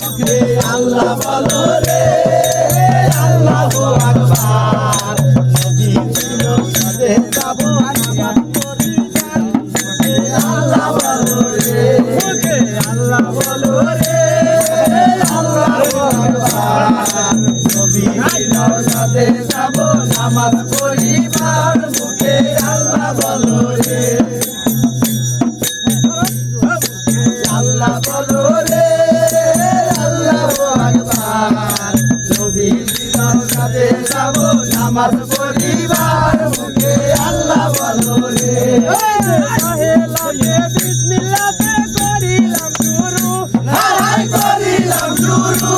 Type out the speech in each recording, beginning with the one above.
মুখে আল্লাহ বলো রে, আল্লাহ আকবার। নবী ছিল সাথে যাব আল্লাহ বলো রে আল্লাহ বলো। রে আল্লাহ আকবার নবী ছিল সাথে যাব নামাজ পড়িবার মুখে আল্লাহ বলো রে। হাই করিলাম শুরু।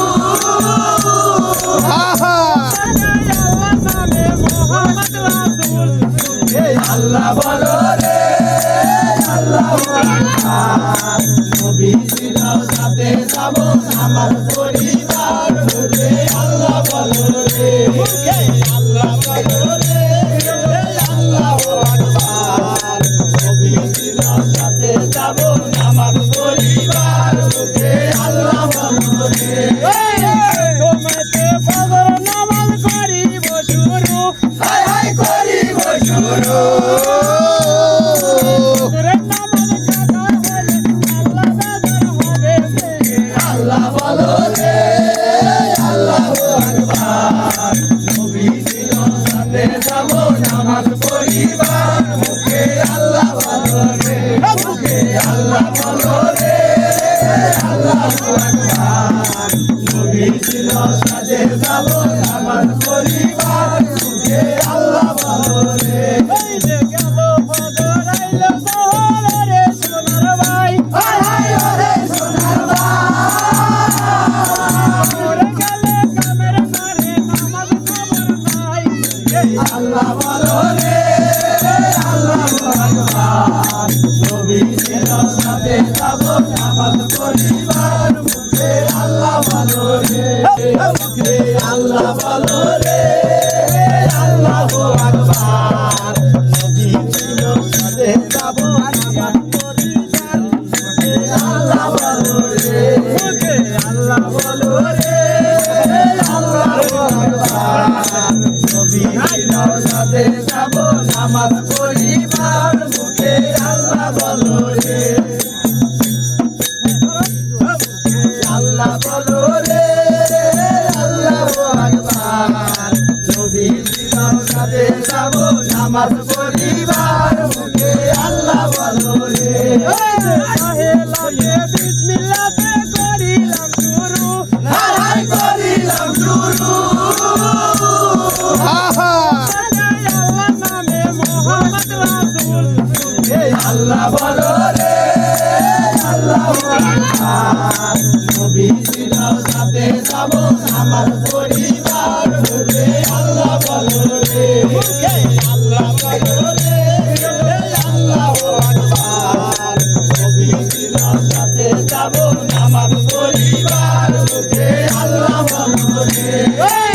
আল্লাহ বলো রে আল্লাহ নবী সাথে যাব নামাজ পড়িবার বলো রে হাই হাই করিব শুরু আল্লাহ বলো রে আল্লাহ আকবার নবী ছিল সাথে যাব নামাজ পড়িবার মুখে আল্লাহ বলো রে মুখে আল্লাহ বলো রে আল্লাহ বলো রে আল্লাহ আকবার নবী ছিল সাথে যাব পড়িবার মুখে আল্লাহ বলো রে আল্লাহ বলো রে আল্লাহ আকবার নবী ছিল সাথে যাব নামাজ নামাজ পড়িবার মুখে আল্লাহ বলো রে। হাই করিলাম শুরু। এই আল্লাহ বলো রে আল্লাহ আকবার নবী ছিল সাথে যাব নামাজ পড়িবার Yeah.